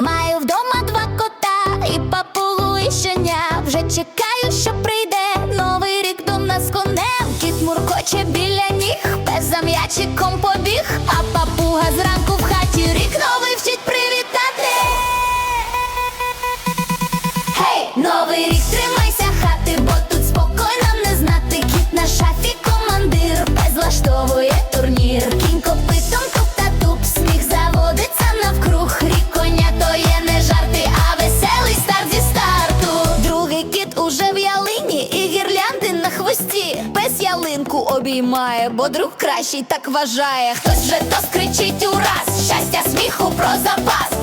Маю вдома два кота і папулу, і щеня. Вже чекаю, що прийде новий рік до нас конем. Кіт муркоче біля ніг, пес за м'ячиком побіг, а папуга зранку кіт уже в ялині і гірлянди на хвості. Пес ялинку обіймає, бо друг кращий так вважає. Хтось вже то скричить ураз, щастя, сміху про запас.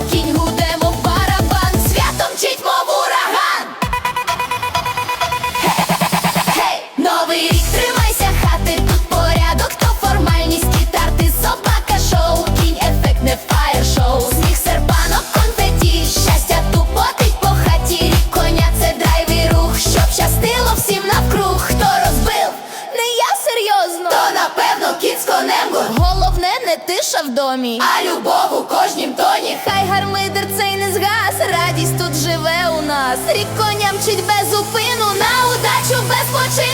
Не тиша в домі, а любов у кожнім тоні. Хай гармидер цей не згас, радість тут живе у нас. Рік коня мчить без зупину, на удачу без почину.